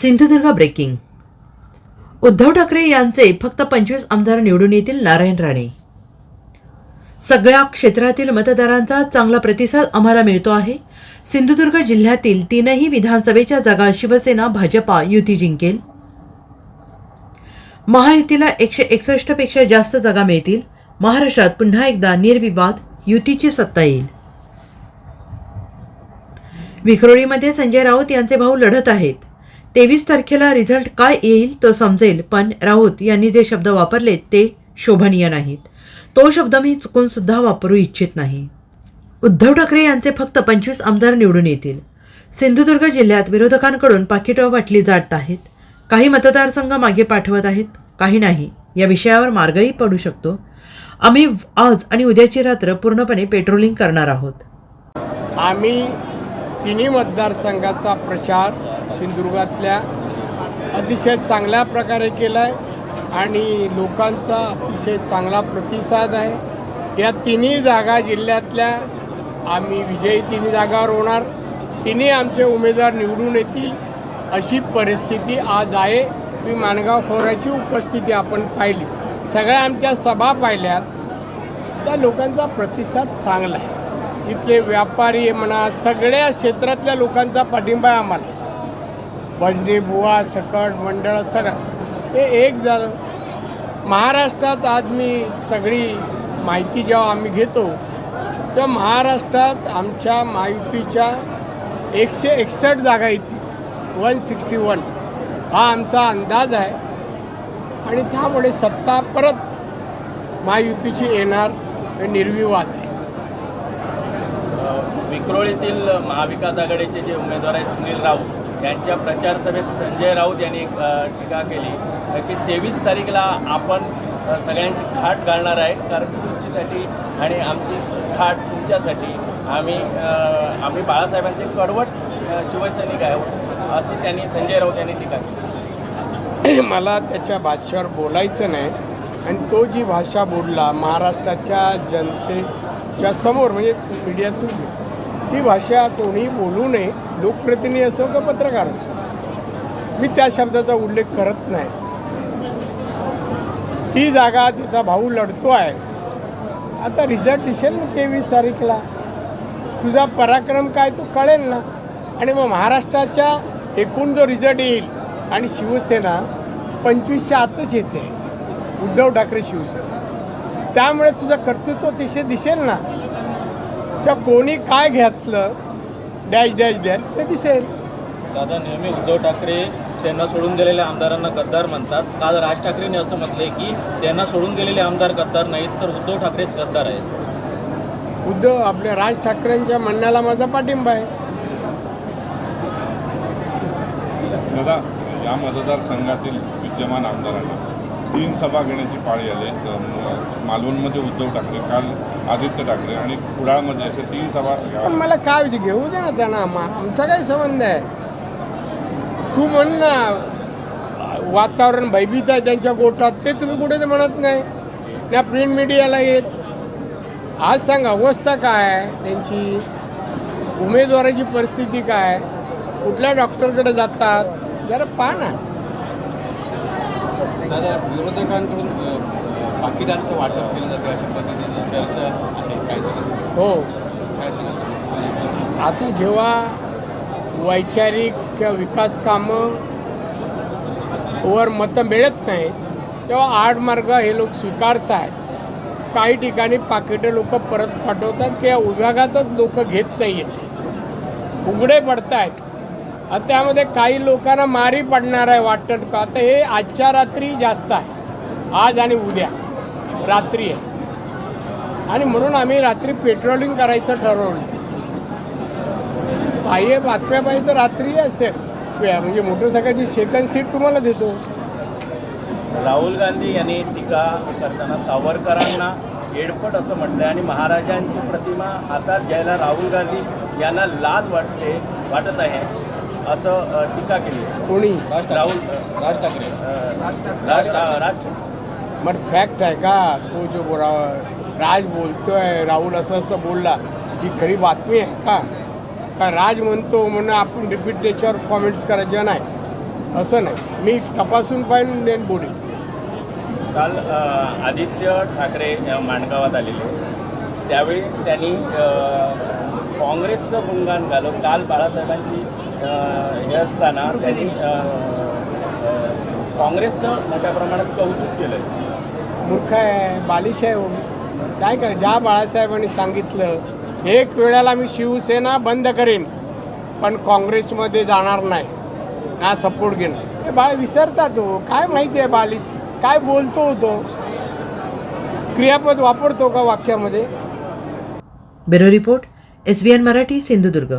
Sindhudurg breaking Uddhav Thackeray यांचे फक्त पंचवीस आमदार निवडून येतील नारायण राणे. सगळ्या क्षेत्रातील मतदारांचा चांगला प्रतिसाद आम्हाला मिळतो आहे. सिंधुदुर्ग जिल्ह्यातील तीनही विधानसभेच्या जागा शिवसेना भाजपा युती जिंकेल. महायुतीला एकशे एकसष्टपेक्षा जास्त जागा मिळतील. महाराष्ट्रात पुन्हा एकदा निर्विवाद युतीची सत्ता येईल. विक्रोळीमध्ये संजय राऊत यांचे भाऊ लढत आहेत. तेवीस तारखेला रिझल्ट काय येईल तो समजेल पण राऊत यांनी जे शब्द वापरले ते शोभनीय नाहीत. तो शब्द मी चुकून सुद्धा वापरू इच्छित नाही. उद्धव ठाकरे यांचे फक्त पंचवीस आमदार निवडून येतील. सिंधुदुर्ग जिल्ह्यात विरोधकांकडून पाकिटं वाटली जात आहेत. काही मतदारसंघ मागे पाठवत आहेत काही नाही. या विषयावर मार्गही पडू शकतो. आम्ही आज आणि उद्याची रात्र पूर्णपणे पेट्रोलिंग करणार आहोत. आम्ही तिन्ही मतदारसंघाचा प्रचार सिंधुदुर्गातल्या अतिशय चांगल्या प्रकारे केला आहे आणि लोकांचा अतिशय चांगला प्रतिसाद आहे. या तिन्ही जागा जिल्ह्यातल्या आम्ही विजयी तिन्ही जागावर होणार. तिन्ही आमचे उमेदवार निवडून येतील अशी परिस्थिती आज आहे. मी माणगाव खोऱ्याची उपस्थिती आपण पाहिली. सगळ्या आमच्या सभा पाहिल्यात. त्या लोकांचा प्रतिसाद चांगला आहे. इथले व्यापारी म्हणा सगळ्या क्षेत्रातल्या लोकांचा पाठिंबा आहे आम्हाला. भजनी बुवा सकट मंडळ सगळं हे एक झालं महाराष्ट्रात आज मी सगळी माहिती जेव्हा आम्ही घेतो तेव्हा महाराष्ट्रात आमच्या महायुतीच्या एकशे एकसष्ट जागा येतील. One sixty one. हा आमचा अंदाज आहे. आणि त्यामुळे सत्ता परत महायुतीची येणार हे निर्विवाद आहे. विक्रोळीतील महाविकास आघाडीचे जे उमेदवार आहेत सुनील राऊत त्यांच्या प्रचार सभेत संजय राऊत यांनी एक टीका केली की तेवीस तारीखला आपण सगळ्यांची खाट घालणार आहे. कारण तुमच्यासाठी आणि आमची खाट तुमच्यासाठी आम्ही आम्ही बाळासाहेबांचे कडवट शिवसैनिक आहोत अशी त्यांनी संजय राऊत यांनी टीका केली. मला त्याच्या भाषेवर बोलायचं नाही. आणि तो जी भाषा बोलला महाराष्ट्राच्या जनतेच्या समोर म्हणजे मीडियातून ती भाषा कोणी बोलू नये लोकप्रतिनिधी असो किंवा पत्रकार असो मी त्या शब्दाचा उल्लेख करत नाही. ती जागा तिचा भाऊ लढतो आहे. आता रिझल्ट दिसेल ना तेवीस तारीखला. तुझा पराक्रम काय तो कळेल ना. आणि मग महाराष्ट्राच्या एकूण जो रिझल्ट येईल आणि शिवसेना पंचवीसच्या आतच येते. उद्धव ठाकरे शिवसेना. त्यामुळे तुझं कर्तृत्व तिथे दिसेल ना. त्या कोणी काय घेतलं डॅश डॅश डॅश ते दिसेल. दादा नेहमी उद्धव ठाकरे त्यांना सोडून गेलेल्या आमदारांना गद्दार म्हणतात. काल राज ठाकरेंनी असं म्हटलंय की त्यांना सोडून गेलेले आमदार गद्दार नाहीत तर उद्धव ठाकरेच गद्दार आहेत. उद्धव आपल्या राज ठाकरेंच्या म्हणण्याला माझा पाठिंबा आहे. दादा या मतदारसंघातील विद्यमान आमदारांना तीन सभा घेण्याची पाळी आली. तर मालवणमध्ये उद्धव ठाकरे काल आदित्य ठाकरे आणि कुडाळमध्ये असे तीन सभा पण. मला काय विचार घेऊ दे ना त्यांना. आमचा काय संबंध आहे. तू म्हण ना वातावरण भयभीत आहे त्यांच्या गोटात ते तुम्ही कुठे ते म्हणत नाही. त्या प्रिंट मीडियाला येत. आज सांग अवस्था काय आहे त्यांची? उमेदवाराची परिस्थिती काय? कुठल्या डॉक्टरकडे जातात? जरा पहा ना. दादा विरोधकांकडून पाकिटांचं वाटप केलं जातं अशा पद्धतीची चर्चा आहे. काय सांगाल? हो. काय सांगाल आता जेव्हा वैचारिक किंवा विकास कामं वर मतं मिळत नाहीत तेव्हा आड मार्ग हे लोक स्वीकारत आहेत काही ठिकाणी पाकिटं लोक परत पाठवतात किंवा विभागातच लोक घेत नाही आहेत उघडे पडत आहेत आता त्यामध्ये काही लोकांना मारी पडणार आहे वाटतं का? आता हे आजच्या रात्री जास्त आहे. आज आणि उद्या. रात्री आहे. आणि म्हणून आम्ही रात्री पेट्रोलिंग करायचं ठरवलं. बाह्य बातम्या पाहिजे तर रात्री असेल. म्हणजे मोटरसायकलची सेकंड सीट तुम्हाला देतो. राहुल गांधी यांनी टीका करताना सावरकरांना एडपट असं म्हटलं आणि महाराजांची प्रतिमा हातात घ्यायला राहुल गांधी यांना लाज वाटते वाटत आहे असं टीका केली. कोणी? राहुल राज ठाकरे. राज ठा- राज मग फॅक्ट आहे का? तो जो बोरा राज बोलतो आहे राहुल असं असं बोलला ही खरी बातमी आहे का? का राज म्हणतो म्हणून आपण रिपीट त्याच्यावर कॉमेंट्स करायच्या नाही? असं नाही. मी तपासून पाहिजे आणि बोलेन. काल आदित्य ठाकरे माणगावात आलेले. त्यावेळी त्यांनी काँग्रेसचं गुणगान घालून काल बाळासाहेबांची हे असताना त्यांनी काँग्रेसचं मोठ्या प्रमाणात कौतुक केलं. मूर्ख आहे बालिश आहे हो. काय कर ज्या बाळासाहेबांनी सांगितलं एक वेळेला मी शिवसेना बंद करेन पण काँग्रेसमध्ये जाणार नाही. ना सपोर्ट घेणं हे बाळ विसरता तो हो. काय माहिती आहे बालिश? काय बोलतो तो? क्रियापद वापरतो का वाक्यामध्ये? Bureau report SBN Marathi Sindhudurg.